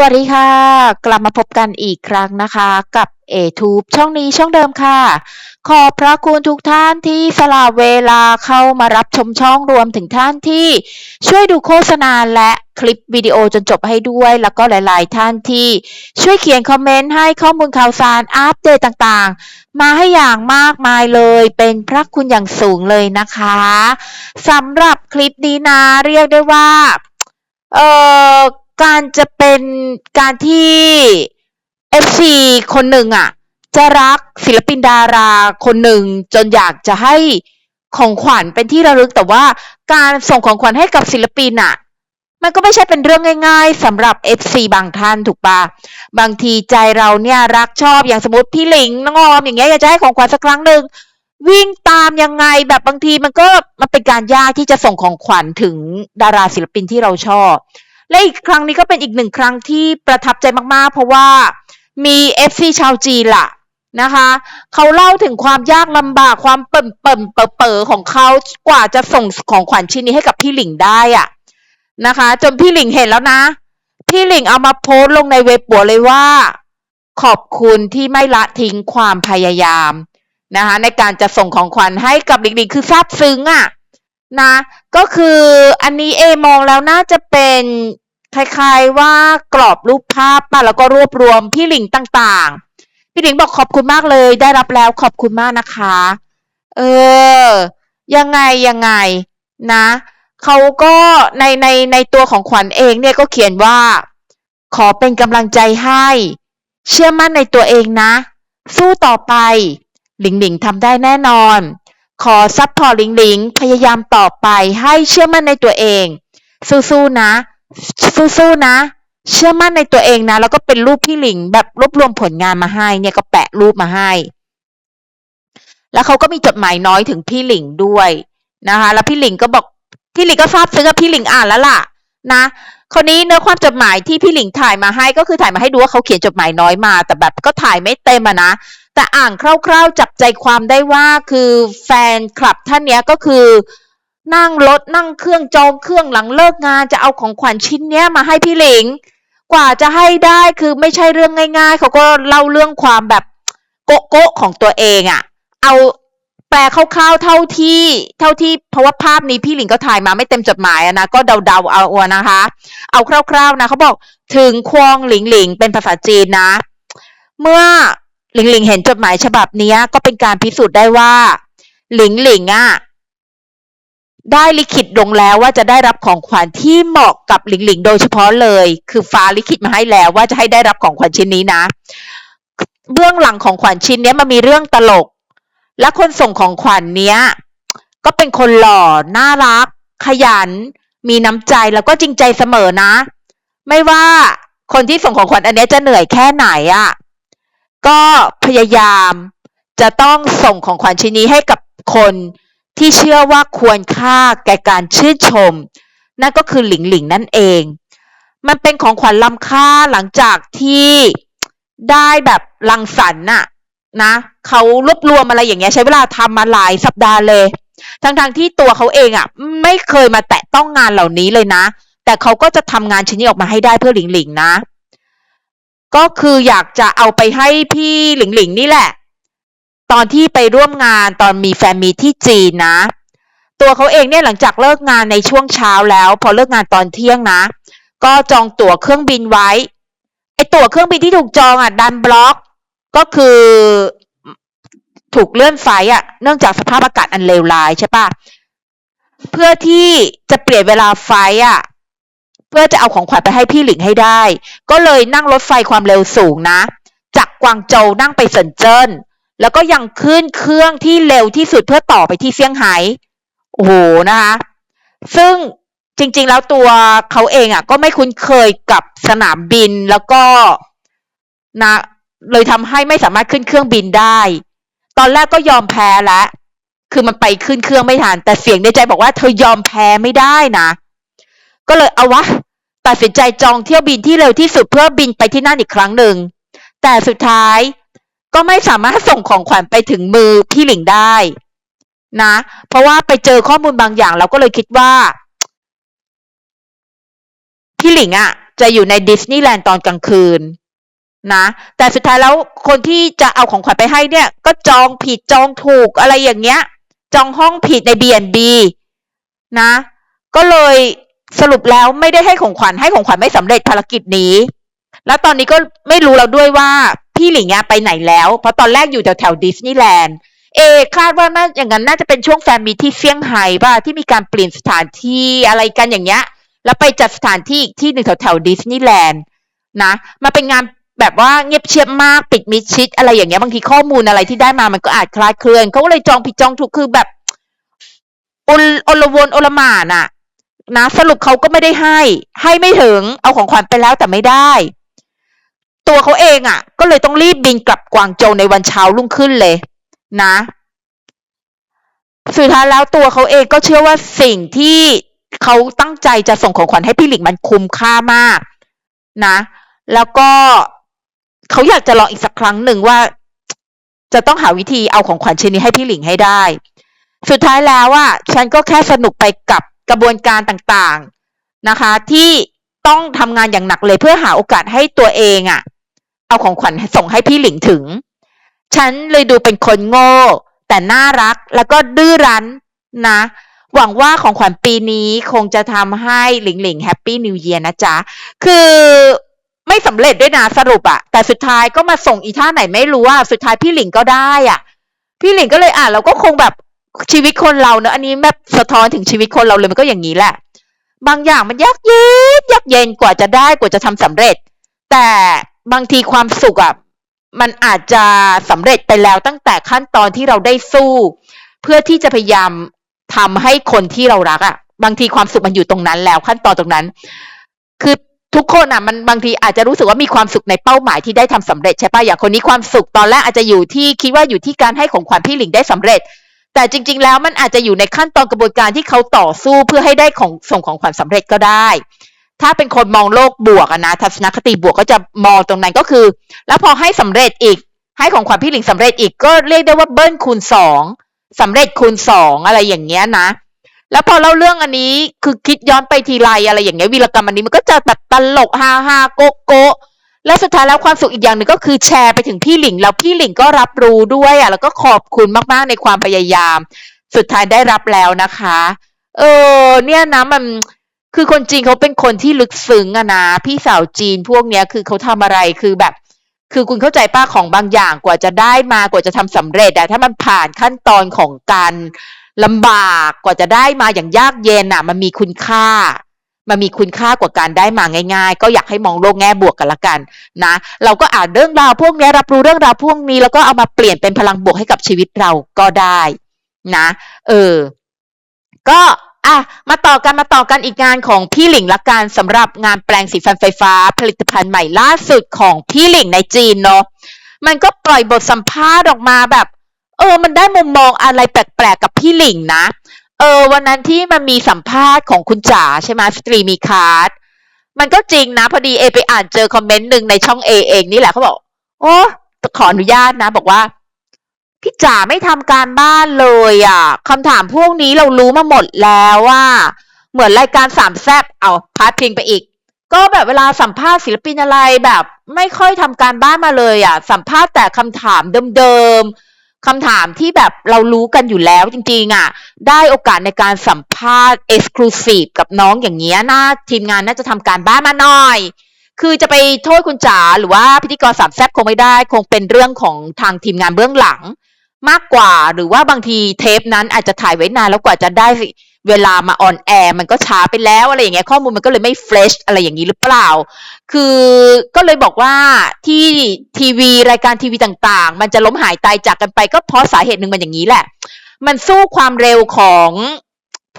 สวัสดีค่ะ กลับมาพบกันอีกครั้งนะคะกับ a t u b e ช่องนี้ช่องเดิมค่ะ ขอบพระคุณทุกท่านที่สละเวลาเข้ามารับชมช่องรวมถึงท่านที่ช่วยดูโฆษณาและคลิปวิดีโอจนจบให้ด้วย แล้วก็หลาย ๆ ท่านที่ช่วยเขียนคอมเมนต์ให้ข้อมูลข่าวสารอัปเดตต่างๆ มาให้อย่างมากมายเลยเป็นพระคุณอย่างสูงเลยนะคะสำหรับคลิปนี้นะเรียกได้ว่าเออ การจะเป็นการที่ FC คนหนึ่งอะ จะรักศิลปินดาราคนหนึ่งจนอยากจะให้ของขวัญเป็นที่ระลึกแต่ว่าการส่งของขวัญให้กับศิลปินอะ มันก็ไม่ใช่เป็นเรื่องง่าย ๆสำหรับ FC บางท่านถูกปะบางทีใจเราเนี่ยรักชอบอย่างสมมติพี่หลิงน้องออมอย่างเงี้ยอยากจะให้ของขวัญสักครั้งหนึ่งวิ่งตามยังไงแบบบางทีมันก็มันเป็นการยากที่จะส่งของขวัญถึงดาราศิลปินที่เราชอบ และอีกครั้งนี้ก็เป็นอีกหนึ่งครั้งที่ประทับใจมากๆ เพราะว่ามี FC ชาวจีนล่ะนะคะเขาเล่าถึงความยากลำบากความเปิ่มเปิ่มเป๋อเป๋อของเขากว่าจะส่งของขวัญชิ้นนี้ให้กับพี่หลิงได้อะนะคะ จนพี่หลิงเห็นแล้วนะ พี่หลิงเอามาโพสต์ลงในเว็บปัวเลยว่า ขอบคุณที่ไม่ละทิ้งความพยายามนะคะในการจะส่งของขวัญให้กับหลิงหลิงคือซาบซึ้งอะนะก็คืออันนี้เอมองแล้วน่าจะเป็น คล้ายๆว่ากรอบรูปภาพป่ะแล้วก็รวบรวมพี่หลิงต่างๆ พี่หลิงบอกขอบคุณมากเลย ได้รับแล้วขอบคุณมากนะคะ เออ ยังไงยังไงนะเขาก็ในในในตัวของขวัญเองเนี่ยก็เขียนว่า ขอเป็นกำลังใจให้ เชื่อมั่นในตัวเองนะ สู้ต่อไป หลิงหลิงทำได้แน่นอน ขอซัพพอร์ตหลิงหลิงพยายามต่อไปให้เชื่อมั่นในตัวเอง สู้ๆนะ สู้ๆนะ เชื่อมั่นในตัวเองนะ แล้วก็เป็นรูปพี่หลิงแบบรวบรวมผลงานมาให้ เนี่ยก็แปะรูปมาให้ แล้วเขาก็มีจดหมายน้อยถึงพี่หลิงด้วยนะคะ แล้วพี่หลิงก็บอกพี่หลิงก็ทราบซึ้งกับพี่หลิงอ่านแล้วล่ะ นะคนนี้เนื้อความจดหมายที่พี่หลิงถ่ายมาให้ก็คือถ่ายมาให้ดูว่าเขาเขียนจดหมายน้อยมา แต่แบบก็ถ่ายไม่เต็มอะนะ แต่อ่านคร่าวๆจับใจความได้ว่าคือแฟนคลับท่านเนี้ยก็คือ นั่งรถนั่งเครื่องจองเครื่องหลังเลิกงานจะเอาของขวัญชิ้นเนี้ยมาให้พี่หลิง กว่าจะให้ได้คือไม่ใช่เรื่องง่าย ๆ เขาก็เล่าเรื่องความแบบโกโก้ของตัวเองอะเอาแปลคร่าวๆเท่าที่เท่าที่เพราะว่าภาพนี้พี่หลิงก็ถ่ายมาไม่เต็มจดหมายนะก็เดาๆเอาอะนะคะ เอาคร่าวๆนะเขาบอกถึงควงหลิงหลิงเป็นภาษาจีนนะ เมื่อหลิงหลิงเห็นจดหมายฉบับนี้ก็เป็นการพิสูจน์ได้ว่า หลิงหลิงอะ ได้ลิขิตลงแล้วว่าจะได้รับของขวัญที่เหมาะกับหลิงหลิงโดยเฉพาะเลย คือฟ้าลิขิตมาให้แล้วว่าจะให้ได้รับของขวัญชิ้นนี้นะ เบื้องหลังของขวัญชิ้นนี้มันมีเรื่องตลก และคนส่งของขวัญเนี้ย ก็เป็นคนหล่อน่ารัก ขยัน มีน้ำใจแล้วก็จริงใจเสมอนะ ไม่ว่าคนที่ส่งของขวัญอันนี้จะเหนื่อยแค่ไหนอะ่ะก็พยายามจะต้องส่งของขวัญชิ้นนี้ให้กับคน ที่เชื่อว่าควรค่าแก่การชื่นชม นั่นก็คือหลิงหลิงนั่นเอง มันเป็นของขวัญล้ำค่าหลังจากที่ได้แบบรังสรรค์น่ะนะเขารวบรวมอะไรอย่างเงี้ยใช้เวลาทำมาหลายสัปดาห์เลยทั้งๆทที่ตัวเขาเองอะ ไม่เคยมาแตะต้องงานเหล่านี้เลยนะ แต่เขาก็จะทำงานชิ้นนี้ออกมาให้ได้เพื่อหลิงหลิงนะ ก็คืออยากจะเอาไปให้พี่หลิงหลิงนี่แหละ ตอนที่ไปร่วมงานตอนมีแฟนมีที่จีนนะ ตัวเขาเองเนี่ยหลังจากเลิกงานในช่วงเช้าแล้ว พอเลิกงานตอนเที่ยงนะ ก็จองตั๋วเครื่องบินไว้ไอตั๋วเครื่องบินที่ถูกจองอะดันบล็อก ก็คือถูกเลื่อนไฟอะ เนื่องจากสภาพอากาศอันเลวร้ายใช่ปะเพื่อที่จะเปลี่ยนเวลาไฟอะ เพื่อจะเอาของขวัญไปให้พี่หลิงให้ได้ ก็เลยนั่งรถไฟความเร็วสูงนะ จากกวางโจวนั่งไปเซินเจิ้น แล้วก็ยังขึ้นเครื่องที่เร็วที่สุดเพื่อต่อไปที่เซี่ยงไฮ้โอ้โหนะคะ ซึ่งจริง ๆ แล้วตัวเขาเองอะ ก็ไม่คุ้นเคยกับสนามบินแล้วก็นะเลยทำให้ไม่สามารถขึ้นเครื่องบินได้ ตอนแรกก็ยอมแพ้แล้วคือมันไปขึ้นเครื่องไม่ทัน แต่เสียงในใจบอกว่าเธอยอมแพ้ไม่ได้นะ ก็เลยเอาวะ ตัดสินใจจองเที่ยวบินที่เร็วที่สุดเพื่อบินไปที่นั่นอีกครั้งหนึ่ง แต่สุดท้าย ก็ไม่สามารถส่งของขวัญไปถึงมือพี่หลิงได้นะ เพราะว่าไปเจอข้อมูลบางอย่างเราก็เลยคิดว่า พี่หลิงอะ่ะ จะอยู่ในดิสนีย์แลนด์ตอนกลางคืนนะแต่สุดท้ายแล้วคนที่จะเอาของขวัญไปให้เนี่ย ก็จองผิดจองถูกอะไรอย่างเงี้ย จองห้องผิดใน B&B นะ ก็เลยสรุปแล้วไม่ได้ให้ของขวัญให้ของขวัญไม่สำเร็จภารกิจนี้ แล้วตอนนี้ก็ไม่รู้แล้วด้วยว่า พี่หลิงอะไปไหนแล้ว เพราะตอนแรกอยู่แถวแถวดิสนีย์แลนด์เอคาดว่าน่าอย่างนั้นน่าจะเป็นช่วงแฟนมีที่เซี่ยงไฮ้ป่ะที่มีการเปลี่ยนสถานที่อะไรกันอย่างเงี้ย แล้วไปจัดสถานที่อีกที่หนึ่งแถวแถวดิสนีย์แลนด์นะมาเป็นงานแบบว่าเงียบเชียบมากปิดมิดชิด อะไรอย่างเงี้ยบางทีข้อมูลอะไรที่ได้มามันก็อาจคลาดเคลื่อนเขาก็เลยจองผิดจองถูกคือแบบอลอลวนอลหมานอะนะสรุปเขาก็ไม่ได้ให้ ให้ไม่ถึง เอาของขวัญไปแล้วแต่ไม่ได้ ตัวเขาเองอะ่ะ ก็เลยต้องรีบบินกลับกวางโจวในวันเช้ารุ่งขึ้นเลย นะสุดท้ายแล้วตัวเขาเองก็เชื่อว่าสิ่งที่เขาตั้งใจจะส่งของขวัญให้พี่หลิงมันคุ้มค่ามาก นะ แล้วก็เขาอยากจะลองอีกสักครั้งหนึ่งว่า จะต้องหาวิธีเอาของขวัญชิ้นนี้ให้พี่หลิงให้ได้ สุดท้ายแล้วอะฉันก็แค่สนุกไปกับกระบวนการต่างๆนะคะ ที่ต้องทำงานอย่างหนักเลยเพื่อหาโอกาสให้ตัวเองอะ่ะ เอาของขวัญส่งให้พี่หลิงถึง ฉันเลยดูเป็นคนโง่ แต่น่ารักแล้วก็ดื้อรั้นนะ หวังว่าของขวัญปีนี้คงจะทำให้หลิงหลิงแฮปปี้นิวเยียนะจ๊ะ คือไม่สำเร็จด้วยนะสรุปอะแต่สุดท้ายก็มาส่งอีท่าไหนไม่รู้ว่าสุดท้ายพี่หลิงก็ได้อะพี่หลิงก็เลยอ่านเราก็คงแบบชีวิตคนเราเนอะอันนี้แบบสะท้อนถึงชีวิตคนเราเลยมันก็อย่างนี้แหละ บางอย่างมันยากเย็นยากเย็นกว่าจะได้กว่าจะทำสำเร็จ แต่ บางทีความสุขอะมันอาจจะสำเร็จไปแล้วตั้งแต่ขั้นตอนที่เราได้สู้ เพื่อที่จะพยายามทำให้คนที่เรารักอะ บางทีความสุขมันอยู่ตรงนั้นแล้วขั้นตอนตรงนั้น คือทุกคนอะมันบางทีอาจจะรู้สึกว่ามีความสุขในเป้าหมายที่ได้ทำสำเร็จใช่ปะอย่างคนนี้ความสุขตอนแรกอาจจะอยู่ที่คิดว่าอยู่ที่การให้ของขวัญพี่หลิงได้สำเร็จ แต่จริง ๆ แล้วมันอาจจะอยู่ในขั้นตอนกระบวนการที่เขาต่อสู้เพื่อให้ได้ของส่งของขวัญสำเร็จก็ได้ ถ้าเป็นคนมองโลกบวกนะทัศนคติบวกก็จะมองตรงนั้นก็คือ แล้วพอให้สำเร็จอีก ให้ของขวัญพี่หลิงสำเร็จอีกก็เรียกได้ว่าเบิ้ลคูณสองสำเร็จคูณสองอะไรอย่างเงี้ยนะแล้วพอเล่าเรื่องอันนี้คือคิดย้อนไปทีไรอะไรอย่างเงี้ยวีรกรรมอันนี้มันก็จะแบบตลกฮาฮาโกโกและสุดท้ายแล้วความสุขอีกอย่างหนึ่งก็คือแชร์ไปถึงพี่หลิงแล้วพี่หลิงก็รับรู้ด้วยอะแล้วก็ขอบคุณมากๆในความพยายาม สุดท้ายได้รับแล้วนะคะ เออ เนี่ยนะมัน คือคนจีนเขาเป็นคนที่ลึกซึ้งอะนะพี่สาวจีนพวกเนี้ยคือเขาทำอะไรคือแบบ คือคุณเข้าใจป้าของบางอย่างกว่าจะได้มากว่าจะทำสำเร็จอะถ้ามันผ่านขั้นตอนของการลำบากกว่าจะได้มาอย่างยากเย็นอะมันมีคุณค่า มันมีคุณค่ากว่าการได้มาง่าย ๆ ก็อยากให้มองโลกแง่บวกกันละกันนะ เราก็อ่านเรื่องราวพวกนี้รับรู้เรื่องราวพวกนี้ แล้วก็เอามาเปลี่ยนเป็นพลังบวกให้กับชีวิตเราก็ได้ นะ เออ ก็ อะมาต่อกันมาต่อกันอีกงานของพี่หลิงละกันสำหรับงานแปลงสีฟันไฟฟ้า ผลิตภัณฑ์ใหม่ล่าสุดของพี่หลิงในจีนเนาะมันก็ปล่อยบทสัมภาษณ์ออกมาแบบ เออ มันได้มุมมองอะไรแปลกๆกับพี่หลิงนะ เออ วันนั้นที่มันมีสัมภาษณ์ของคุณจ๋าใช่ไหมสตรีมีคาร์ดมันก็จริงนะ พอดีเอไปอ่านเจอคอมเมนต์หนึ่งในช่องเอเองนี่แหละเขาบอกโอ้ขออนุญาตนะ บอกว่า พี่จ๋าไม่ทำการบ้านเลยอะคำถามพวกนี้เรารู้มาหมดแล้วว่า เหมือนรายการสามแซบเอาพาดพิงไปอีก ก็แบบเวลาสัมภาษณ์ศิลปินอะไรแบบ ไม่ค่อยทำการบ้านมาเลยอะ สัมภาษณ์แต่คำถามเดิมๆคำถามที่แบบเรารู้กันอยู่แล้วจริงๆอะ ได้โอกาสในการสัมภาษณ์เอ็กซ์คลูซีฟกับน้องอย่างเงี้ยน่าทีมงานน่าจะทำการบ้านมาหน่อยคือจะไปโทษคุณจ๋าหรือว่าพิธีกรสามแซบคงไม่ได้ คงเป็นเรื่องของทางทีมงานเบื้องหลัง มากกว่าหรือว่าบางทีเทปนั้นอาจจะถ่ายไว้นานแล้วกว่าจะได้เวลามาออนแอร์มันก็ช้าไปแล้วอะไรอย่างเงี้ยข้อมูลมันก็เลยไม่เฟรชอะไรอย่างนี้หรือเปล่า คือก็เลยบอกว่าที่ทีวีรายการทีวีต่างๆ มันจะล้มหายตายจากกันไปก็เพราะสาเหตุหนึ่งมันอย่างนี้แหละ มันสู้ความเร็วของ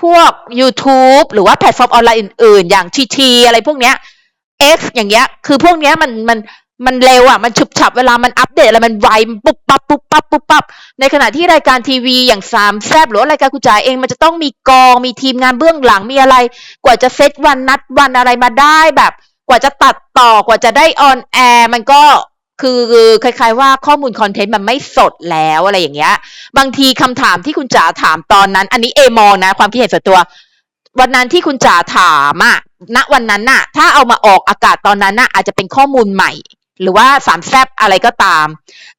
พวก YouTube หรือว่าแพลตฟอร์มออนไลน์อื่นๆ อย่างทีทีอะไรพวกเนี้ย X อย่างเงี้ย คือพวกเนี้ยมันมัน มันเร็วอะมันฉุบฉับเวลามันอัปเดตอะไรมันไวปุ๊บปั๊บปุ๊บปั๊บปุ๊บปั๊บในขณะที่รายการทีวีอย่างสามแซบหรือรายการกุจายเองมันจะต้องมีกองมีทีมงานเบื้องหลังมีอะไร กว่าจะเซตวันนัดวันอะไรมาได้แบบ กว่าจะตัดต่อกว่าจะได้ออนแอร์มันก็คือคล้ายๆว่าข้อมูลคอนเทนต์มันไม่สดแล้วอะไรอย่างเงี้ย บางทีคำถามที่คุณจ๋าถามตอนนั้น อันนี้เอมองนะ ความคิดเห็นส่วนตัว วันนั้นที่คุณจ๋าถามอะณวันนั้นน่ะ ถ้าเอามาออกอากาศตอนนั้นน่ะอาจจะเป็นข้อมูลใหม่ หรือว่าสามแซบอะไรก็ตาม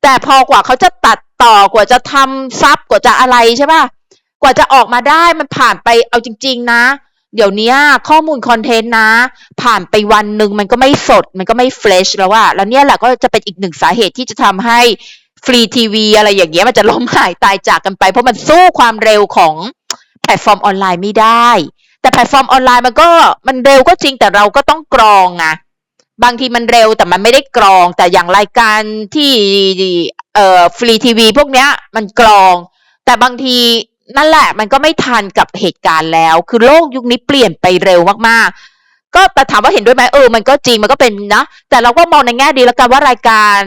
แต่พอกว่าเขาจะตัดต่อกว่าจะทำซับกว่าจะอะไรใช่ป่ะกว่าจะออกมาได้มันผ่านไปเอาจริง ๆ นะ เดี๋ยวนี้ข้อมูลคอนเทนต์นะ ผ่านไปวันหนึ่งมันก็ไม่สด มันก็ไม่เฟรชแล้วว่าแล้วเนี่ยแหละก็จะเป็นอีกหนึ่งสาเหตุที่จะทำให้ฟรีทีวีอะไรอย่างเงี้ยมันจะล้มหายตายจากกันไป เพราะมันสู้ความเร็วของแพลตฟอร์มออนไลน์ไม่ได้ แต่แพลตฟอร์มออนไลน์มันก็มันเร็วก็จริงแต่เราก็ต้องกรองอะ บางทีมันเร็วแต่มันไม่ได้กรอง แต่อย่างรายการที่เอ่อฟรีทีวีพวกเนี้ยมันกรอง แต่บางทีนั่นแหละมันก็ไม่ทันกับเหตุการณ์แล้ว คือโลกยุคนี้เปลี่ยนไปเร็วมากๆ ก็แต่ถามว่าเห็นด้วยไหมเออมันก็จริงมันก็เป็นนะแต่เราก็มองในแง่ดีแล้วกันว่ารายการ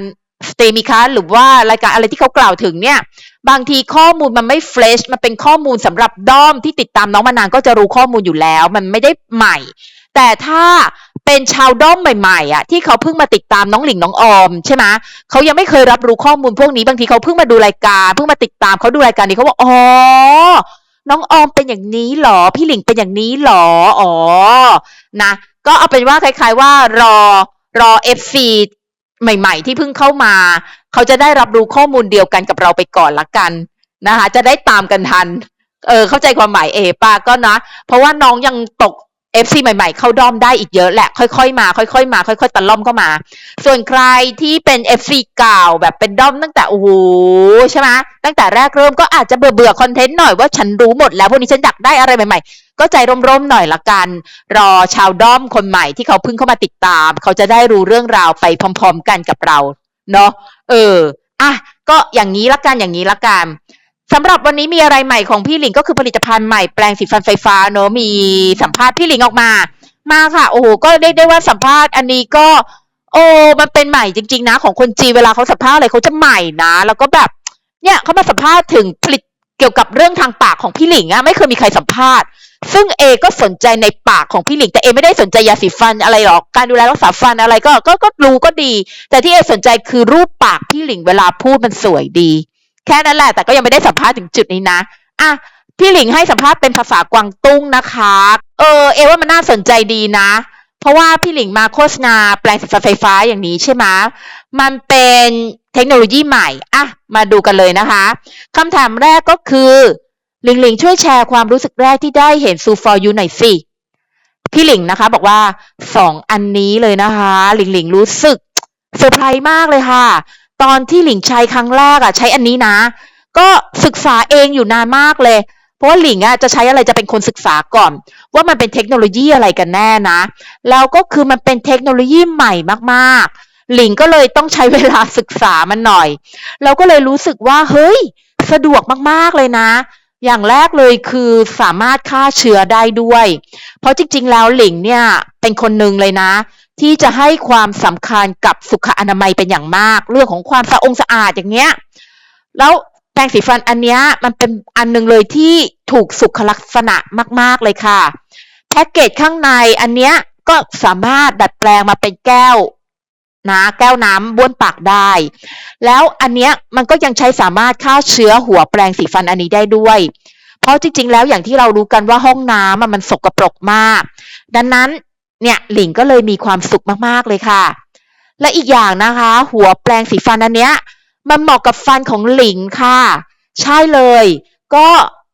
สเตมิคัสหรือว่ารายการอะไรที่เขากล่าวถึงเนี่ย บางทีข้อมูลมันไม่เฟรชมันเป็นข้อมูลสำหรับด้อมที่ติดตามน้องมานานก็จะรู้ข้อมูลอยู่แล้ว มันไม่ได้ใหม่ แต่ถ้าเป็นชาวด้อมใหม่ๆอะที่เขาเพิ่งมาติดตามน้องหลิงน้องออมใช่ไหมเขายังไม่เคยรับรู้ข้อมูลพวกนี้บางทีเขาเพิ่งมาดูรายการเพิ่งมาติดตามเขาดูรายการนี้เขาบอกอ๋อน้องออมเป็นอย่างนี้หรอ พี่หลิงเป็นอย่างนี้หรออ๋อนะ ก็เอาเป็นว่าคล้าย ๆ ว่ารอรอเอฟซีใหม่ ๆ ที่เพิ่งเข้ามา เขาจะได้รับรู้ข้อมูลเดียวกันกับเราไปก่อนละกันนะคะ จะได้ตามกันทัน เออเข้าใจความหมายเอป้าก็นะ เพราะว่าน้องยังตก FC ใหม่ๆ เข้าด้อมได้อีกเยอะแหละ ค่อยๆ มา ค่อยๆ มา ค่อยๆ ตะล่อมเข้ามา ส่วนใครที่เป็น FC เก่าแบบเป็นด้อมตั้งแต่โอ้โหใช่ไหมตั้งแต่แรกเริ่มก็อาจจะเบื่อเบื่อคอนเทนต์หน่อยว่าฉันรู้หมดแล้วพวกนี้ฉันอยากได้อะไรใหม่ๆ ก็ใจร่มๆ หน่อยละกัน รอชาวด้อมคนใหม่ที่เขาเพิ่งเข้ามาติดตาม เขาจะได้รู้เรื่องราวไปพร้อม ๆ กันกับเรา เนาะเอออะก็อย่างนี้ละกันอย่างนี้ละกัน สำหรับวันนี้มีอะไรใหม่ของพี่หลิงก็คือผลิตภัณฑ์ใหม่แปลงสีฟันไฟฟ้าเนอะมีสัมภาษณ์พี่หลิงออกมา มาค่ะ โอ้โหก็เรียกได้ว่าสัมภาษณ์อันนี้ก็ โอ้มันเป็นใหม่จริง ๆ นะ ของคนจีนเวลาเขาสัมภาษณ์อะไรเขาจะใหม่นะ แล้วก็แบบ เนี่ยเขามาสัมภาษณ์ถึงผลิตเกี่ยวกับเรื่องทางปากของพี่หลิงอะไม่เคยมีใครสัมภาษณ์ ซึ่งเอก็สนใจในปากของพี่หลิง แต่เอไม่ได้สนใจยาสีฟันอะไรหรอกการดูแลรักษาฟันอะไรก็ก็ก็รู้ก็ดี แต่ที่เอสนใจคือรูปปากพี่หลิงเวลาพูดมันสวยดี แค่นั้นแหละ แต่ก็ยังไม่ได้สัมภาษณ์ถึงจุดนี้นะ อะพี่หลิงให้สัมภาษณ์เป็นภาษากวางตุ้งนะคะ เออ เอว่ามันน่าสนใจดีนะ เพราะว่าพี่หลิงมาโฆษณาแปลงสีฟันไฟฟ้าอย่างนี้ใช่ไหมมันเป็นเทคโนโลยีใหม่ อะ มาดูกันเลยนะคะคำถามแรกก็คือหลิงหลิงช่วยแชร์ความรู้สึกแรกที่ได้เห็นซูฟอร์ยูหน่อยสิ พี่หลิงนะคะ บอกว่าสองอันนี้เลยนะคะ หลิงหลิงรู้สึกเซอร์ไพรส์มากเลยค่ะ ตอนที่หลิงใช้ครั้งแรกอะใช้อันนี้นะ ก็ศึกษาเองอยู่นานมากเลย เพราะว่าหลิงอะจะใช้อะไรจะเป็นคนศึกษาก่อน ว่ามันเป็นเทคโนโลยีอะไรกันแน่นะ แล้วก็คือมันเป็นเทคโนโลยีใหม่มากๆ หลิงก็เลยต้องใช้เวลาศึกษามันหน่อย เราก็เลยรู้สึกว่าเฮ้ย สะดวกมากๆเลยนะอย่างแรกเลยคือสามารถฆ่าเชื้อได้ด้วย เพราะจริง ๆ แล้วหลิงเนี่ยเป็นคนหนึ่งเลยนะ ที่จะให้ความสำคัญกับสุขอนามัยเป็นอย่างมาก เรื่องของความสะองสะอาดอย่างเงี้ย แล้วแปรงสีฟันอันเนี้ยมันเป็นอันหนึงเลยที่ถูกสุขลักษณะมาก ๆเลยค่ะ แพ็กเกจข้างในอันเนี้ยก็สามารถดัดแปลงมาเป็นแก้วนะแก้วน้ำบ้วนปากได้ แล้วอันเนี้ยมันก็ยังใช้สามารถฆ่าเชื้อหัวแปรงสีฟันอันนี้ได้ด้วย เพราะจริงๆ แล้วอย่างที่เรารู้กันว่าห้องน้ำมันสกปรกมาก ดังนั้น เนี่ยหลิงก็เลยมีความสุขมากๆเลยค่ะ และอีกอย่างนะคะ หัวแปรงสีฟันอันเนี้ยมันเหมาะกับฟันของหลิงค่ะ ใช่เลย ก็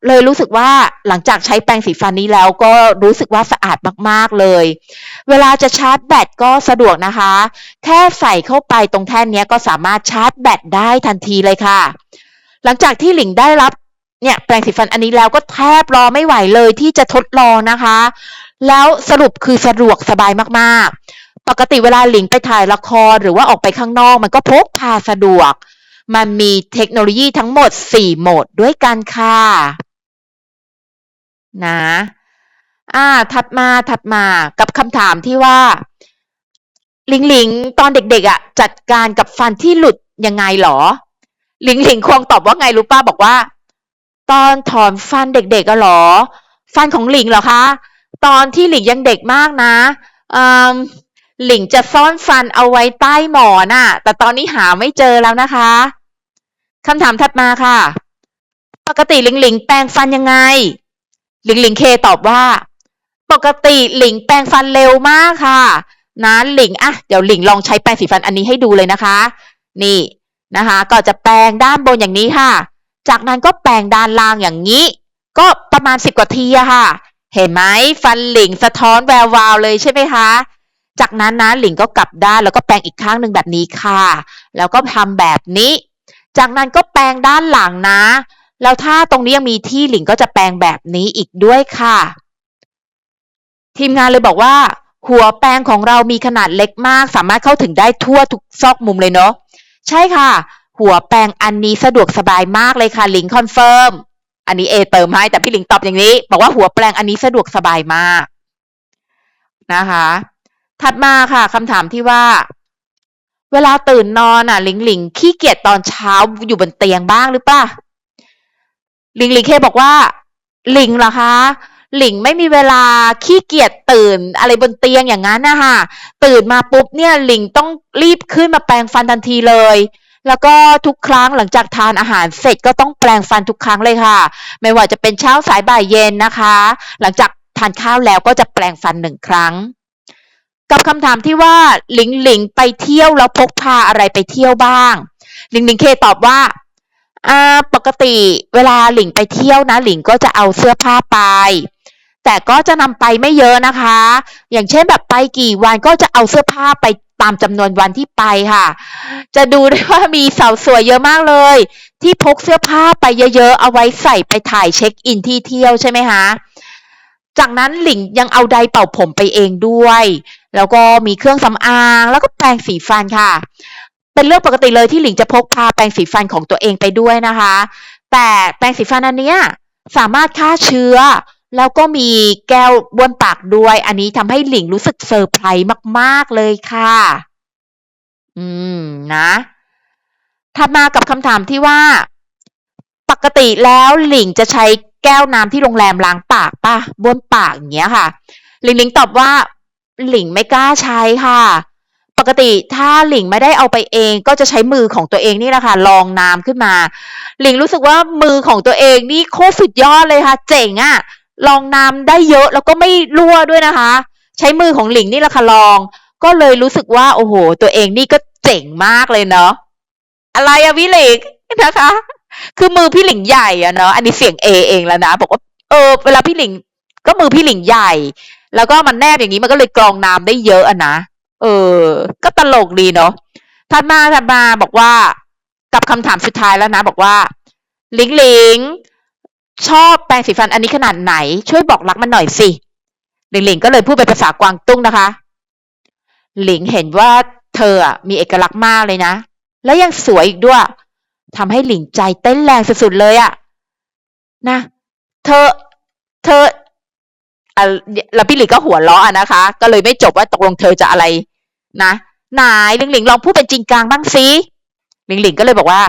เลยรู้สึกว่าหลังจากใช้แปรงสีฟันนี้แล้วก็รู้สึกว่าสะอาดมากๆเลย เวลาจะชาร์จแบตก็สะดวกนะคะ แค่ใส่เข้าไปตรงแท่นนี้ก็สามารถชาร์จแบตได้ทันทีเลยค่ะ หลังจากที่หลิงได้รับ เนี่ยแปรงสีฟันอันนี้แล้วก็แทบรอไม่ไหวเลยที่จะทดลองนะคะ แล้วสรุปคือสะดวกสบายมากๆ ปกติเวลาหลิงไปถ่ายละครหรือว่าออกไปข้างนอก มันก็พกพาสะดวก มันมีเทคโนโลยีทั้งหมด 4 โหมดด้วยกันค่ะ นะ อ่า ถัดมาถัดมากับคำถามที่ว่าหลิงหลิงตอนเด็กๆอะ จัดการกับฟันที่หลุดยังไงหรอ หลิงหลิงควงตอบว่าไงรู้ป้าบอกว่า ตอนถอนฟันเด็กๆอะหรอ ฟันของหลิงเหรอคะ ตอนที่หลิงยังเด็กมากนะอืมหลิงจะซ่อนฟันเอาไว้ใต้หมอนน่ะ แต่ตอนนี้หาไม่เจอแล้วนะคะคำถามถัดมาค่ะ ปกติหลิงหลิงแปรงฟันยังไง หลิงหลิงเคตอบว่า ปกติหลิงแปรงฟันเร็วมากค่ะนะหลิงอะเดี๋ยวหลิงลองใช้แปรงสีฟันอันนี้ให้ดูเลยนะคะ นี่นะคะ ก็จะแปรงด้านบนอย่างนี้ค่ะ จากนั้นก็แปรงด้านล่างอย่างนี้ ก็ประมาณสิบกว่าทีอะค่ะ เห็นไหมฟันหลิงสะท้อนแวววาวเลยใช่ไหมคะ จากนั้นนะหลิงก็กลับด้านแล้วก็แปรงอีกข้างหนึ่งแบบนี้ค่ะ แล้วก็ทำแบบนี้ จากนั้นก็แปรงด้านหลังนะ แล้วถ้าตรงนี้ยังมีที่หลิงก็จะแปรงแบบนี้อีกด้วยค่ะ ทีมงานเลยบอกว่า หัวแปรงของเรามีขนาดเล็กมาก สามารถเข้าถึงได้ทั่วทุกซอกมุมเลยเนาะใช่ค่ะ หัวแปรงอันนี้สะดวกสบายมากเลยค่ะลิงคอนเฟิร์มอันนี้เอเติมให้แต่พี่ลิงตอบอย่างนี้ บอกว่าหัวแปรงอันนี้สะดวกสบายมากนะคะ ถัดมาค่ะคำถามที่ว่า เวลาตื่นนอนอะ ลิงหลิงขี้เกียจตอนเช้าอยู่บนเตียงบ้างหรือเปล่าลิงหลิงเคบอกว่าหลิงเหรอคะหลิงไม่มีเวลาขี้เกียจตื่นอะไรบนเตียงอย่างนั้นนะคะตื่นมาปุ๊บเนี่ยหลิงต้องรีบขึ้นมาแปรงฟันทันทีเลย แล้วก็ทุกครั้งหลังจากทานอาหารเสร็จก็ต้องแปรงฟันทุกครั้งเลยค่ะ ไม่ว่าจะเป็นเช้าสายบ่ายเย็นนะคะ หลังจากทานข้าวแล้วก็จะแปรงฟันหนึ่งครั้ง กับคำถามที่ว่าหลิงหลิงไปเที่ยวแล้วพกพาอะไรไปเที่ยวบ้าง หลิงหลิงเคตอบว่าอ่าปกติเวลาหลิงไปเที่ยวนะ หลิงก็จะเอาเสื้อผ้าไป แต่ก็จะนำไปไม่เยอะนะคะ อย่างเช่นแบบไปกี่วันก็จะเอาเสื้อผ้าไป ตามจำนวนวันที่ไปค่ะ จะดูได้ว่ามีสาวสวยเยอะมากเลย ที่พกเสื้อผ้าไปเยอะๆ เอาไว้ใส่ไปถ่ายเช็คอินที่เที่ยวใช่ไหมคะจากนั้นหลิงยังเอาไดร์เป่าผมไปเองด้วย แล้วก็มีเครื่องสำอางแล้วก็แปรงสีฟันค่ะ เป็นเรื่องปกติเลยที่หลิงจะพกพาแปรงสีฟันของตัวเองไปด้วยนะคะ แต่แปรงสีฟันอันเนี้ยสามารถฆ่าเชื้อ แล้วก็มีแก้วบ้วนปากด้วย อันนี้ทำให้หลิงรู้สึกเซอร์ไพรส์มาก ๆ เลยค่ะ อืมนะถัดมากับคำถามที่ว่า ปกติแล้วหลิงจะใช้แก้วน้ำที่โรงแรมล้างปากป่ะบ้วนปากอย่างเงี้ยค่ะ หลิงหลิงตอบว่าหลิงไม่กล้าใช้ค่ะ ปกติถ้าหลิงไม่ได้เอาไปเอง ก็จะใช้มือของตัวเองนี่แหละค่ะลองน้ำขึ้นมา หลิงรู้สึกว่ามือของตัวเองนี่โคตรสุดยอดเลยค่ะ เจ๋งอะ ลองน้ำได้เยอะแล้วก็ไม่รั่วด้วยนะคะ ใช้มือของหลิงนี่แหละค่ะลอง ก็เลยรู้สึกว่า โอ้โห ตัวเองนี่ก็เจ๋งมากเลยเนาะอะไรอะพี่หลิงนะคะ คือมือพี่หลิงใหญ่อะเนาะอันนี้เสียงเอเองแล้วนะบอกว่าเออ เวลาพี่หลิง ก็มือพี่หลิงใหญ่ แล้วก็มันแนบอย่างนี้มันก็เลยกรองน้ำได้เยอะอะนะเออ ก็ตลกดีเนาะถัดมาถัดมาบอกว่า กับคำถามสุดท้ายแล้วนะ บอกว่า หลิงหลิง ชอบแปรงสีฟันอันนี้ขนาดไหน ช่วยบอกรักมันหน่อยสิ หลิงหลิงก็เลยพูดเป็นภาษากวางตุ้งนะคะ หลิงเห็นว่าเธออะมีเอกลักษณ์มากเลยนะ และยังสวยอีกด้วยทำให้หลิงใจเต้นแรงสุดๆเลยอะนะ เธอ เธออะแล้วพี่หลิงก็หัวเราะอะนะคะ ก็เลยไม่จบว่าตกลงเธอจะอะไร นะนายหลิงหลิงลองพูดเป็นจริงกลางบ้างสิหลิงหลิงก็เลยบอกว่า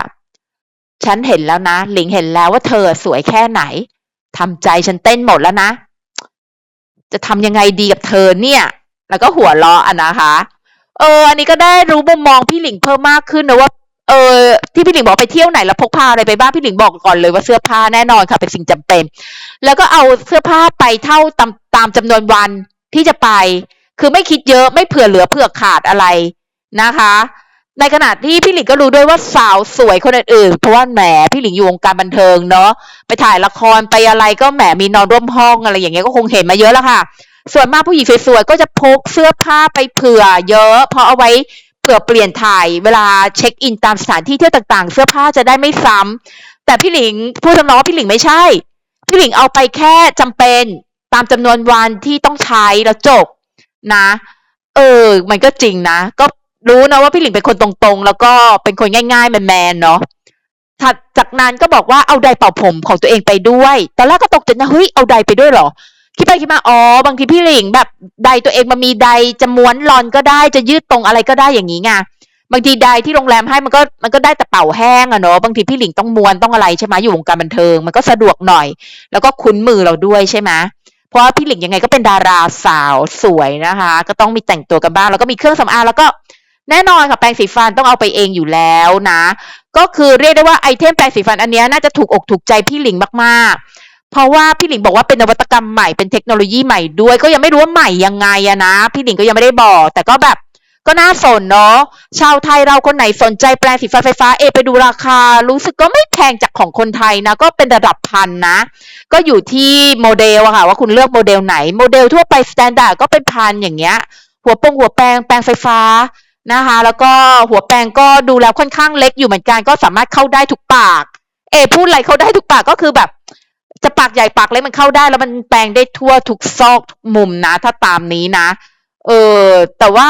ฉันเห็นแล้วนะ หลิงเห็นแล้วว่าเธอสวยแค่ไหนทำใจฉันเต้นหมดแล้วนะ จะทำยังไงดีกับเธอเนี่ย แล้วก็หัวเราะอะนะคะ เออ อันนี้ก็ได้รู้มุมมองพี่หลิงเพิ่มมากขึ้นนะว่า เออ ที่พี่หลิงบอกไปเที่ยวไหนแล้วพกพาอะไรไปบ้างพี่หลิงบอกก่อนเลยว่าเสื้อผ้าแน่นอนค่ะเป็นสิ่งจำเป็น แล้วก็เอาเสื้อผ้าไปเท่าตามตามจำนวนวันที่จะไป คือไม่คิดเยอะไม่เผื่อเหลือเผื่อขาดอะไรนะคะ ในขณะที่พี่หลิงก็รู้ด้วยว่าสาวสวยคนอื่นๆเพราะว่าแหมพี่หลิงอยู่วงการบันเทิงเนาะไปถ่ายละครไปอะไรก็แหมมีนอนร่วมห้องอะไรอย่างเงี้ยก็คงเห็นมาเยอะแล้วค่ะ ส่วนมากผู้หญิงสวยๆก็จะพกเสื้อผ้าไปเผื่อ เยอะ เพราะเอาไว้เผื่อเปลี่ยนถ่ายเวลาเช็คอินตามสถานที่เที่ยวต่างๆ เสื้อผ้าจะได้ไม่ซ้ำแต่พี่หลิงพูดทำนองว่าพี่หลิงไม่ใช่ พี่หลิงเอาไปแค่จำเป็นตามจำนวนวันที่ต้องใช้แล้วจบนะ เออ มันก็จริงนะ ก็ รู้นะว่าพี่หลิงเป็นคนตรงๆ แล้วก็เป็นคนง่าย ๆ แมนๆเนาะถัดจากนั้นก็บอกว่าเอาไดร์เป่าผมของตัวเองไปด้วย ตอนแรกก็ตกใจนะเฮ้ยเอาไดร์ไปด้วยเหรอ คิดไปคิดมา อ๋อ บางทีพี่หลิงแบบไดร์ตัวเองมันมีไดร์จะม้วนรอนก็ได้ จะยืดตรงอะไรก็ได้อย่างนี้ไง บางทีไดร์ที่โรงแรมให้มันก็มันก็ได้แต่เป่าแห้งอะเนาะ บางทีพี่หลิงต้องม้วนต้องอะไรใช่ไหมอยู่วงการบันเทิง มันก็สะดวกหน่อย แล้วก็คุ้นมือเราด้วยใช่ไหมเพราะว่าพี่หลิงยังไงก็เป็นดาราสาวสวยนะคะ ก็ต้องมีแต่งตัวกันบ้าง แล้วก็มีเครื่องสำอางแล้วก็ แน่นอนค่ะแปรงสีฟันต้องเอาไปเองอยู่แล้วนะ ก็คือเรียกได้ว่าไอเทมแปรงสีฟันอันนี้น่าจะถูกอกถูกใจพี่หลิงมากเพราะว่าพี่หลิงบอกว่าเป็นนวัตกรรมใหม่เป็นเทคโนโลยีใหม่ด้วย ก็ยังไม่รู้ว่าใหม่ยังไงอะนะ พี่หลิงก็ยังไม่ได้บอก แต่ก็แบบก็น่าสนเนาะ ชาวไทยเราคนไหนสนใจแปลงสีฟันไฟฟ้าเอไปดูราคา รู้สึกก็ไม่แพงจากของคนไทยนะ ก็เป็นระดับพันนะ ก็อยู่ที่โมเดลอะค่ะ ว่าคุณเลือกโมเดลไหน โมเดลทั่วไปสแตนดาร์ดก็เป็นพันอย่างเงี้ย หัวปงหัวแปรงแปรงไฟฟ้า นะคะ แล้วก็หัวแปรงก็ดูแล้วค่อนข้างเล็กอยู่เหมือนกัน ก็สามารถเข้าได้ทุกปาก เอ พูดอะไรเข้าได้ทุกปากก็คือแบบ จะปากใหญ่ปากเล็กมันเข้าได้ แล้วมันแปลงได้ทั่วทุกซอกทุกมุมนะ ถ้าตามนี้นะ เออ แต่ว่า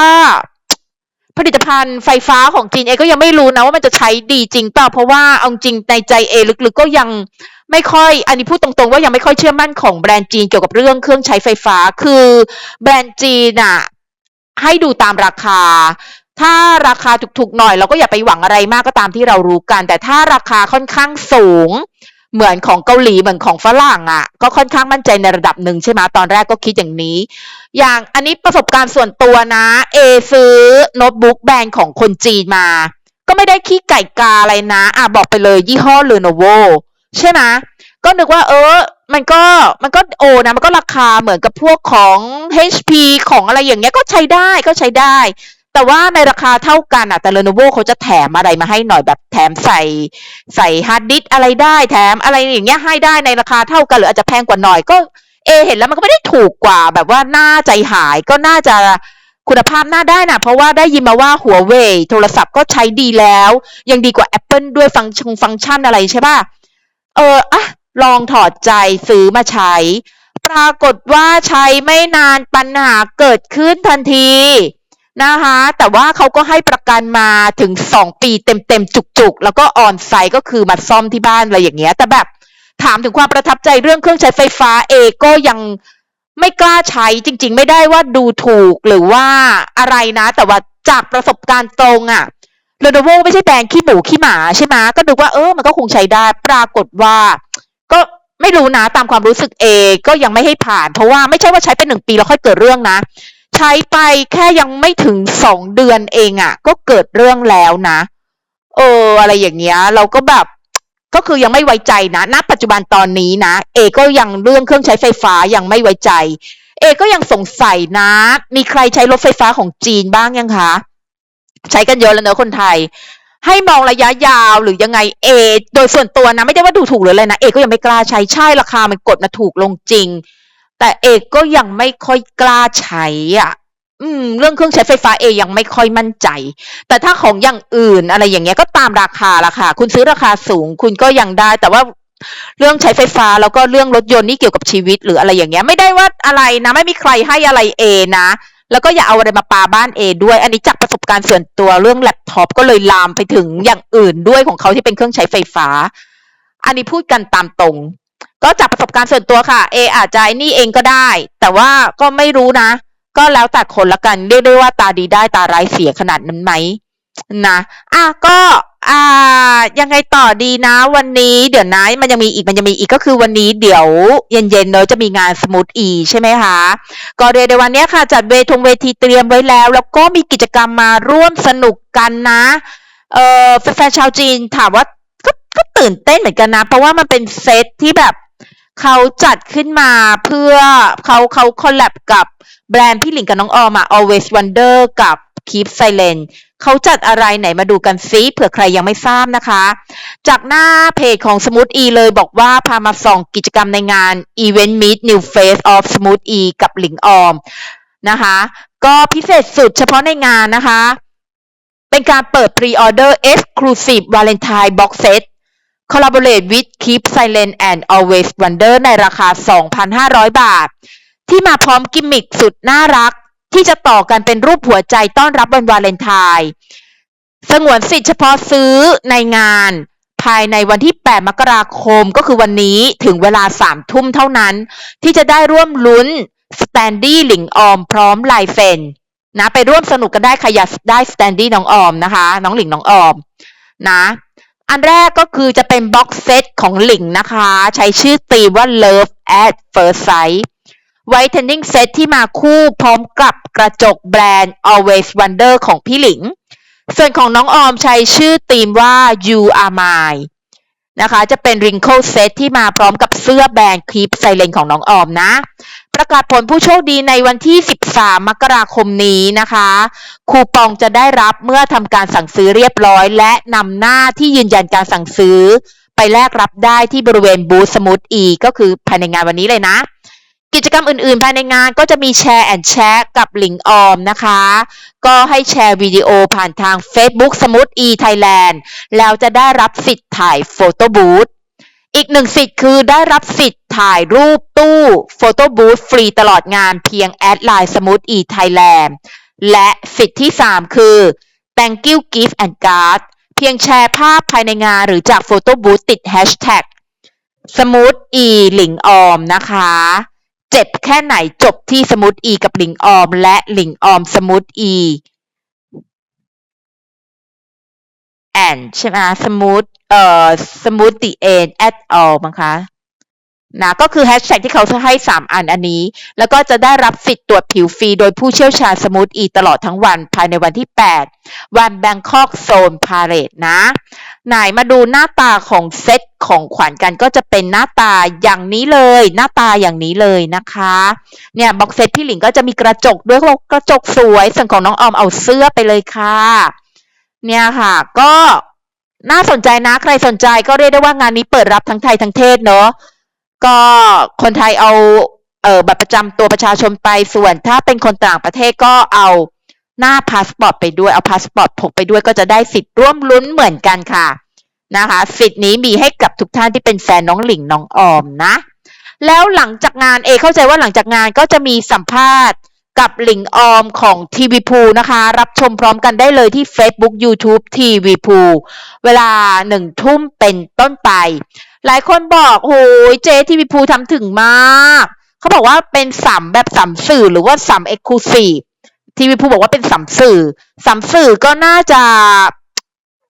ผลิตภัณฑ์ไฟฟ้าของจีนเองก็ยังไม่รู้นะว่ามันจะใช้ดีจริงเปล่าเพราะว่าเอาจริงในใจเอลึกๆก็ยังไม่ค่อย อันนี้พูดตรงๆ ว่ายังไม่ค่อยเชื่อมั่นของแบรนด์จีนเกี่ยวกับเรื่องเครื่องใช้ไฟฟ้า คือแบรนด์จีนอะให้ดูตามราคา ถ้าราคาถูกๆหน่อยเราก็อย่าไปหวังอะไรมากก็ตามที่เรารู้กัน แต่ถ้าราคาค่อนข้างสูง เหมือนของเกาหลีเหมือนของฝรั่งอะ ก็ค่อนข้างมั่นใจในระดับหนึ่งใช่ไหมตอนแรกก็คิดอย่างนี้ อย่างอันนี้ประสบการณ์ส่วนตัวนะ เอซื้อโน้ตบุ๊กแบรนด์ของคนจีนมา ก็ไม่ได้ขี้ไก่กาอะไรนะอะบอกไปเลยยี่ห้อ Lenovo ใช่ไหมก็นึกว่าเออ มันก็มันก็โอนะ มันก็ราคาเหมือนกับพวกของ HP ของอะไรอย่างเงี้ยก็ใช้ได้ก็ใช้ได้ แต่ว่าในราคาเท่ากันอะแต่ Lenovo เขาจะแถมอะไรมาให้หน่อยแบบแถมใส่ใส่ฮาร์ดดิสอะไรได้แถมอะไรอย่างเงี้ยให้ได้ในราคาเท่ากันหรืออาจจะแพงกว่าหน่อยก็เอเห็นแล้วมันก็ไม่ได้ถูกกว่าแบบว่าน่าใจหายก็น่าจะคุณภาพน่าได้นะเพราะว่าได้ยินมาว่าหัวเว่ยโทรศัพท์ก็ใช้ดีแล้ว ยังดีกว่า Apple ด้วยฟังชันฟังก์ชันอะไรใช่ป่ะ เอออะลองถอดใจซื้อมาใช้ ปรากฏว่าใช้ไม่นานปัญหาเกิดขึ้นทันที นะคะ แต่ว่าเขาก็ให้ประกันมาถึงสองปีเต็มๆ จุกๆ แล้วก็ออนไซต์ก็คือมาซ่อมที่บ้านอะไรอย่างเงี้ย แต่แบบถามถึงความประทับใจเรื่องเครื่องใช้ไฟฟ้าเอก็ยังไม่กล้าใช้จริง ๆ ไม่ได้ว่าดูถูกหรือว่าอะไรนะ แต่ว่าจากประสบการณ์ตรงอะ l โ n o v o ไม่ใช่แบรนด์ขี้หมูขี้หมาใช่ไหมก็นึกว่าเออมันก็คงใช้ได้ปรากฏว่า ก็ไม่รู้นะตามความรู้สึกเอก็ยังไม่ให้ผ่าน เพราะว่าไม่ใช่ว่าใช้ไปหนึ่งปีแล้วค่อยเกิดเรื่องนะ ช้ไปแค่ยังไม่ถึงสองเดือนเองอะ่ะ ก็เกิดเรื่องแล้วนะ เออ อะไรอย่างเงี้ย เราก็แบบ ก็คือยังไม่ไว้ใจนะณปัจจุบันตอนนี้นะ เอ ก็ยังเรื่องเครื่องใช้ไฟฟ้ายังไม่ไว้ใจ เอ ก็ยังสงสัยนะ มีใครใช้รถไฟฟ้าของจีนบ้างยังคะ ใช้กันเยอะแล้วเนอะคนไทย ให้มองระยะยาวหรือยังไงเอ โดยส่วนตัวนะ ไม่ได้ว่าดูถูกหรืออะไรนะ เอ ก็ยังไม่กล้าใช้ใช่ราคามันกดมาถูกลงจริง แต่เอกก็ยังไม่ค่อยกล้าใช้อะอืมเรื่องเครื่องใช้ไฟฟ้าเอยังไม่ค่อยมั่นใจ แต่ถ้าของอย่างอื่นอะไรอย่างเงี้ยก็ตามราคาละค่ะ คุณซื้อราคาสูงคุณก็ยังได้ แต่ว่าเรื่องใช้ไฟฟ้าแล้วก็เรื่องรถยนต์นี่เกี่ยวกับชีวิตหรืออะไรอย่างเงี้ยไม่ได้ว่าอะไรนะไม่มีใครให้อะไรเอนะแล้วก็อย่าเอาอะไรมาปาบ้านเอด้วย อันนี้จากประสบการณ์ส่วนตัวเรื่องแล็ปท็อปก็เลยลามไปถึงอย่างอื่นด้วยของเขาที่เป็นเครื่องใช้ไฟฟ้า อันนี้พูดกันตามตรง ก็จากประสบการณ์ส่วนตัวค่ะ เออาจจะนี่เองก็ได้ แต่ว่าก็ไม่รู้นะ ก็แล้วแต่คนละกันเรียกได้ว่าตาดีได้ตาร้ายเสียขนาดนั้นไหมนะอะก็อ่ายังไงต่อดีนะ วันนี้เดี๋ยวนะมันยังมีอีกมันยังมีอีกก็คือวันนี้เดี๋ยวเย็นๆเนอะจะมีงานสมูทอีใช่ไหมคะ ก็เรียกได้วันนี้ค่ะ จัดเวทงเวทีเตรียมไว้แล้ว แล้วก็มีกิจกรรมมาร่วมสนุกกันนะ เอ่อแฟนชาวจีนถามว่า ก็ตื่นเต้นเหมือนกันนะ เพราะว่ามันเป็นเซตที่แบบเขาจัดขึ้นมาเพื่อเขาเขาคอลแลบกับแบรนด์พี่หลิงกับน้องออมอะ Always Wonder กับ Keep Silent เขาจัดอะไรไหนมาดูกันซิเผื่อใครยังไม่ทราบนะคะ จากหน้าเพจของ Smooth E เลยบอกว่าพามาส่องกิจกรรมในงาน Event Meet New Face of Smooth E กับหลิงออมนะคะ ก็พิเศษสุดเฉพาะในงานนะคะ เป็นการเปิด Pre-order Exclusive Valentine Box Set Collaborate with Keep Silent and Always Wonder ในราคา 2,500 บาท ที่มาพร้อมกิมมิคสุดน่ารัก ที่จะต่อกันเป็นรูปหัวใจต้อนรับวันวาเลนไทน์สงวนสิทธิ์เฉพาะซื้อในงาน ภายในวันที่ 8 มกราคมก็คือวันนี้ถึงเวลา 3 ทุ่มเท่านั้น ที่จะได้ร่วมลุ้นสแตนดี้หลิงออมพร้อมลายเซ็นนะไปร่วมสนุกกันได้ใครอยากได้สแตนดี้น้องออมนะคะ น้องหลิงน้องออมนะ อันแรกก็คือจะเป็นบ็อกเซตของหลิงนะคะ ใช้ชื่อตีมว่า Love at First Sight ไวท์เทนนิ่งเซตที่มาคู่พร้อมกับกระจกแบรนด์ Always Wonder ของพี่หลิง ส่วนของน้องออมใช้ชื่อธีมว่า You Are Mine นะคะ จะเป็น wrinkle set ที่มาพร้อมกับเสื้อแบรนด์คลิปไซเลนของน้องออมนะ ประกาศผลผู้โชคดีในวันที่ 13 มกราคมนี้นะคะ คูปองจะได้รับเมื่อทำการสั่งซื้อเรียบร้อย และนำหน้าที่ยืนยันการสั่งซื้อ ไปแลกรับได้ที่บริเวณบูธสมุทอีก็คือภายในงานวันนี้เลยนะ กิจกรรมอื่นๆ ภายในงานก็จะมีแชร์แอนแชร์กับหลิงออมนะคะ ก็ให้แชร์วิดีโอผ่านทาง Facebook สมุทอีไทยแลนด์แล้วจะได้รับสิทธิ์ถ่ายโฟโต้บูธ อีกหนึ่งสิทธิ์คือได้รับสิทธิ์ถ่ายรูปตู้โฟโต้บูธฟรีตลอดงานเพียงแอดไลน์สมุทอีไทยแลนด์และสิทธิ์ที่ 3 คือ thank you gift and card เพียงแชร์ภาพภายในงานหรือจากโฟโต้บูธติดแฮชแท็กสมูทอีหลิงออมนะคะ เจ็บแค่ไหนจบที่สมูทอีกับหลิงออม และหลิงออมสมูทอี แอนใช่ไหมสมูทเอ่อสมูทตีเอ็นแอดออลมั้งคะนะก็คือแฮชแท็กที่เขาให้ 3 อันอันนี้ แล้วก็จะได้รับสิทธิ์ตรวจผิวฟรี โดยผู้เชี่ยวชาญสมูทอีตลอดทั้งวันภายในวันที่ 8 วันแบงคอกโซนพาเรดนะ ไหนมาดูหน้าตาของเซตของขวัญกันก็จะเป็นหน้าตาอย่างนี้เลย หน้าตาอย่างนี้เลยนะคะ เนี่ยบ็อกเซตพี่หลิงก็จะมีกระจกด้วยเขาบอกกระจกสวย ส่วนของน้องออมเอาเสื้อไปเลยค่ะ เนี่ยค่ะ ก็น่าสนใจนะ ใครสนใจก็เรียกได้ว่างานนี้เปิดรับทั้งไทยทั้งเทศเนาะก็คนไทยเอาเออบัตรประจำตัวประชาชนไปส่วนถ้าเป็นคนต่างประเทศก็เอาหน้าพาสปอร์ตไปด้วยเอาพาสปอร์ตพกไปด้วยก็จะได้สิทธิ์ร่วมลุ้นเหมือนกันค่ะนะคะ สิทธิ์นี้มีให้กับทุกท่านที่เป็นแฟนน้องหลิงน้องออมนะ แล้วหลังจากงานเอเข้าใจว่าหลังจากงานก็จะมีสัมภาษณ์ กับหลิงออมของทีวีพูนะคะ รับชมพร้อมกันได้เลยที่ Facebook YouTube ทีวีพูเวลาหนึ่งทุ่มเป็นต้นไป หลายคนบอกโอ้ยเจทีวีพูทำถึงมาก เขาบอกว่าเป็นสัมแบบสัมสื่อหรือว่าสัมเอ็กซ์คลูซีฟทีวีพูบอกว่าเป็นสัมสื่อสัมสื่อก็น่าจะ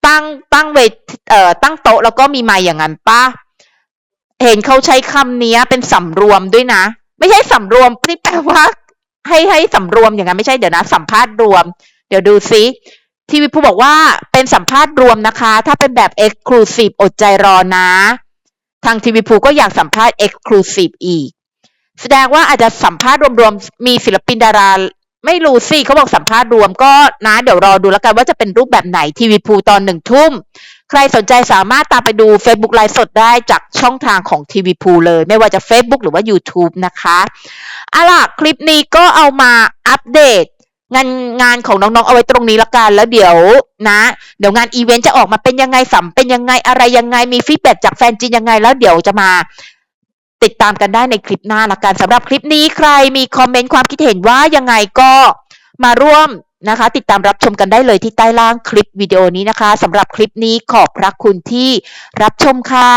ตั้งตั้งเวทเอ่อตั้งโต๊ะแล้วก็มีไมค์อย่างนั้นปะเห็นเขาใช้คำนี้เป็นสำรวมด้วยนะ ไม่ใช่สำรวมนี่แปลว่า ให้ให้สำรวมอย่างนั้นไม่ใช่เดี๋ยวนะ สัมภาษณ์รวม เดี๋ยวดูซิทีวีพูบอกว่าเป็นสัมภาษณ์รวมนะคะ ถ้าเป็นแบบ Exclusive อดใจรอนะ ทางทีวีพูก็อยากสัมภาษณ์ Exclusive อีก แสดงว่าอาจจะสัมภาษณ์รวมๆ มีศิลปินดารา ไม่รู้สิเขาบอกสัมภาษณ์รวมก็นะ เดี๋ยวรอดูแล้วกันว่าจะเป็นรูปแบบไหนทีวีพูตอนหนึ่งทุ่ม ใครสนใจสามารถตามไปดู Facebook ไลฟ์สดได้จากช่องทางของทีวีพูเลย ไม่ว่าจะ Facebook หรือว่า YouTube นะคะเอาล่ะคลิปนี้ก็เอามาอัปเดตงานงานของน้องๆ เอาไว้ตรงนี้ละกัน แล้วเดี๋ยวนะ เดี๋ยวงานอีเวนต์จะออกมาเป็นยังไงสัมเป็นยังไงอะไรยังไงมีฟีดแบ็จากแฟนจีนยังไง แล้วเดี๋ยวจะมาติดตามกันได้ในคลิปหน้าละกันสำหรับคลิปนี้ใครมีคอมเมนต์ความคิดเห็นว่ายังไงก็มาร่วม นะคะ ติดตามรับชมกันได้เลยที่ใต้ล่างคลิปวิดีโอนี้นะคะสำหรับคลิปนี้ขอบพระคุณที่รับชมค่ะ